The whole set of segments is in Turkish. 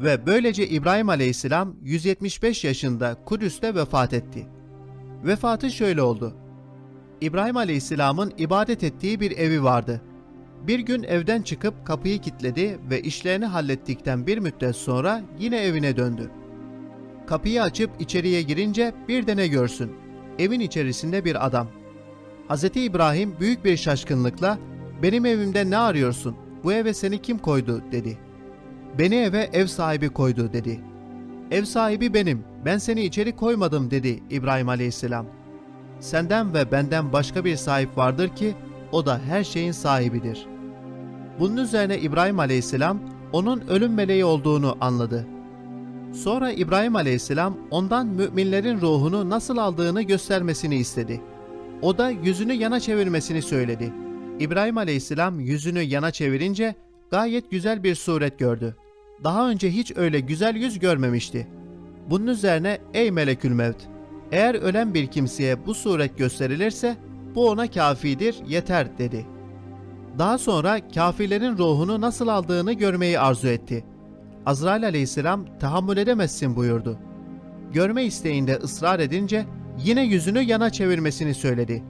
ve böylece İbrahim Aleyhisselam 175 yaşında Kudüs'te vefat etti. Vefatı şöyle oldu. İbrahim Aleyhisselam'ın ibadet ettiği bir evi vardı. Bir gün evden çıkıp kapıyı kilitledi ve işlerini hallettikten bir müddet sonra yine evine döndü. Kapıyı açıp içeriye girince bir de görsün? Evin içerisinde bir adam. Hz. İbrahim büyük bir şaşkınlıkla "Benim evimde ne arıyorsun? Bu eve seni kim koydu?" dedi. "Beni eve ev sahibi koydu." dedi. "Ev sahibi benim. Ben seni içeri koymadım." dedi İbrahim Aleyhisselam. Senden ve benden başka bir sahip vardır ki o da her şeyin sahibidir. Bunun üzerine İbrahim Aleyhisselam onun ölüm meleği olduğunu anladı. Sonra İbrahim Aleyhisselam ondan müminlerin ruhunu nasıl aldığını göstermesini istedi. O da yüzünü yana çevirmesini söyledi. İbrahim Aleyhisselam yüzünü yana çevirince gayet güzel bir suret gördü. Daha önce hiç öyle güzel yüz görmemişti. Bunun üzerine ey melekül mevt, eğer ölen bir kimseye bu suret gösterilirse bu ona kafidir, yeter dedi. Daha sonra kafirlerin ruhunu nasıl aldığını görmeyi arzu etti. Azrail aleyhisselam tahammül edemezsin buyurdu. Görme isteğinde ısrar edince yine yüzünü yana çevirmesini söyledi.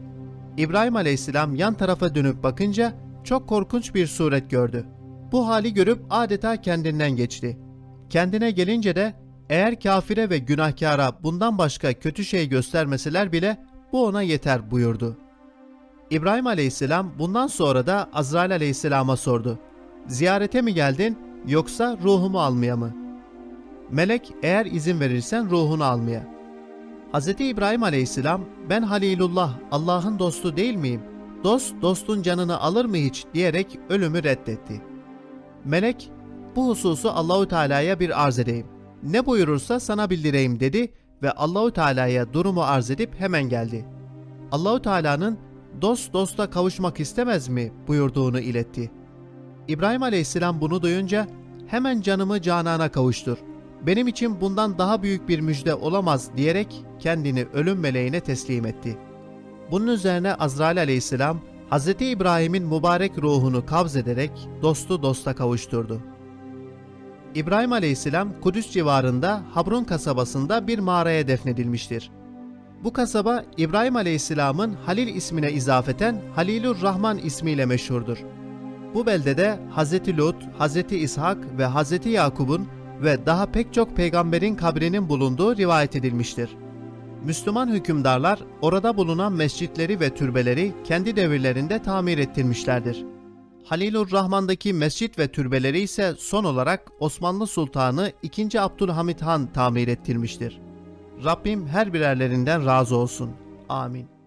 İbrahim aleyhisselam yan tarafa dönüp bakınca çok korkunç bir suret gördü. Bu hali görüp adeta kendinden geçti. Kendine gelince de eğer kafire ve günahkara bundan başka kötü şey göstermeseler bile bu ona yeter buyurdu. İbrahim aleyhisselam bundan sonra da Azrail aleyhisselama sordu. Ziyarete mi geldin yoksa ruhumu almaya mı? Melek eğer izin verirsen ruhunu almaya. Hz. İbrahim aleyhisselam ben Halilullah Allah'ın dostu değil miyim? Dost dostun canını alır mı hiç diyerek ölümü reddetti. Melek bu hususu Allahu Teala'ya bir arz edeyim. Ne buyurursa sana bildireyim dedi ve Allahu Teala'ya durumu arz edip hemen geldi. Allahu Teala'nın dost dosta kavuşmak istemez mi buyurduğunu iletti. İbrahim Aleyhisselam bunu duyunca hemen canımı canana kavuştur. Benim için bundan daha büyük bir müjde olamaz diyerek kendini ölüm meleğine teslim etti. Bunun üzerine Azrail Aleyhisselam Hz. İbrahim'in mübarek ruhunu kabz ederek dostu dosta kavuşturdu. İbrahim Aleyhisselam Kudüs civarında Habrun kasabasında bir mağaraya defnedilmiştir. Bu kasaba İbrahim Aleyhisselam'ın Halil ismine izafeten Halilur Rahman ismiyle meşhurdur. Bu beldede Hz. Lut, Hz. İshak ve Hz. Yakub'un ve daha pek çok peygamberin kabrinin bulunduğu rivayet edilmiştir. Müslüman hükümdarlar orada bulunan mescitleri ve türbeleri kendi devirlerinde tamir ettirmişlerdir. Halilur Rahman'daki mescit ve türbeleri ise son olarak Osmanlı Sultanı 2. Abdülhamit Han tamir ettirmiştir. Rabbim her birerlerinden razı olsun. Amin.